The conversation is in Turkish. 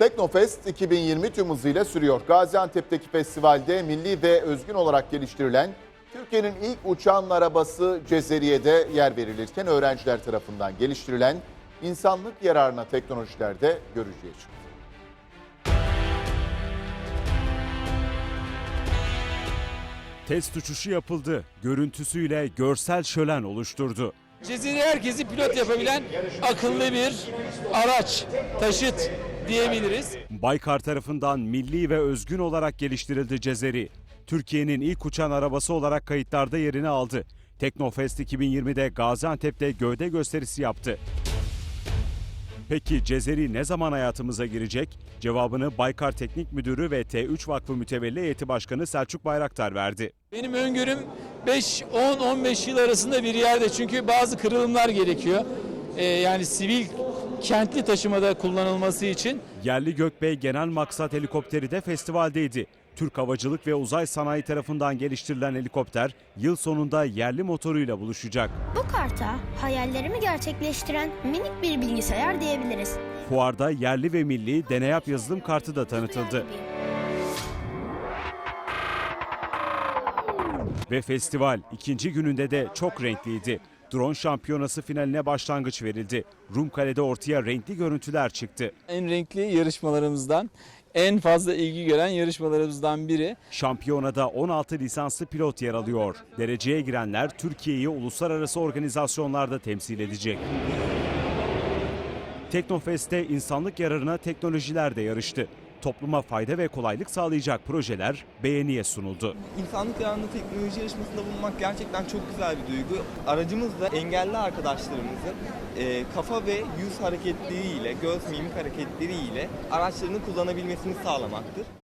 Teknofest 2020 tüm hızıyla sürüyor. Gaziantep'teki festivalde milli ve özgün olarak geliştirilen Türkiye'nin ilk uçan arabası Cezeriye'de yer verilirken öğrenciler tarafından geliştirilen insanlık yararına teknolojiler de görücüye çıktı. Test uçuşu yapıldı. Görüntüsüyle görsel şölen oluşturdu. Cezeri herkesi pilot yapabilen akıllı bir araç, taşıt diyebiliriz. Baykar tarafından milli ve özgün olarak geliştirildi Cezeri. Türkiye'nin ilk uçan arabası olarak kayıtlarda yerini aldı. Teknofest 2020'de Gaziantep'te gövde gösterisi yaptı. Peki Cezeri ne zaman hayatımıza girecek? Cevabını Baykar Teknik Müdürü ve T3 Vakfı Mütevelli Heyeti Başkanı Selçuk Bayraktar verdi. Benim öngörüm 5, 10, 15 yıl arasında bir yerde çünkü bazı kırılımlar gerekiyor. Ee, yani sivil kentli taşımada kullanılması için. Yerli Gökbey Genel Maksat Helikopteri de festivaldeydi. Türk Havacılık ve Uzay Sanayi tarafından geliştirilen helikopter yıl sonunda yerli motoruyla buluşacak. Bu karta hayallerimi gerçekleştiren minik bir bilgisayar diyebiliriz. Fuarda yerli ve milli deneyap yazılım kartı da tanıtıldı. Ve festival ikinci gününde de çok renkliydi. Drone şampiyonası finaline başlangıç verildi. Rumkale'de ortaya renkli görüntüler çıktı. En renkli yarışmalarımızdan, en fazla ilgi gören yarışmalarımızdan biri. Şampiyonada 16 lisanslı pilot yer alıyor. Dereceye girenler Türkiye'yi uluslararası organizasyonlarda temsil edecek. Teknofest'te insanlık yararına teknolojiler de yarıştı. Topluma fayda ve kolaylık sağlayacak projeler beğeniye sunuldu. İnsanlık yararında teknoloji yarışmasında bulunmak gerçekten çok güzel bir duygu. Aracımızla engelli arkadaşlarımızın e, kafa ve yüz hareketleriyle, göz mimik hareketleriyle araçlarını kullanabilmesini sağlamaktır.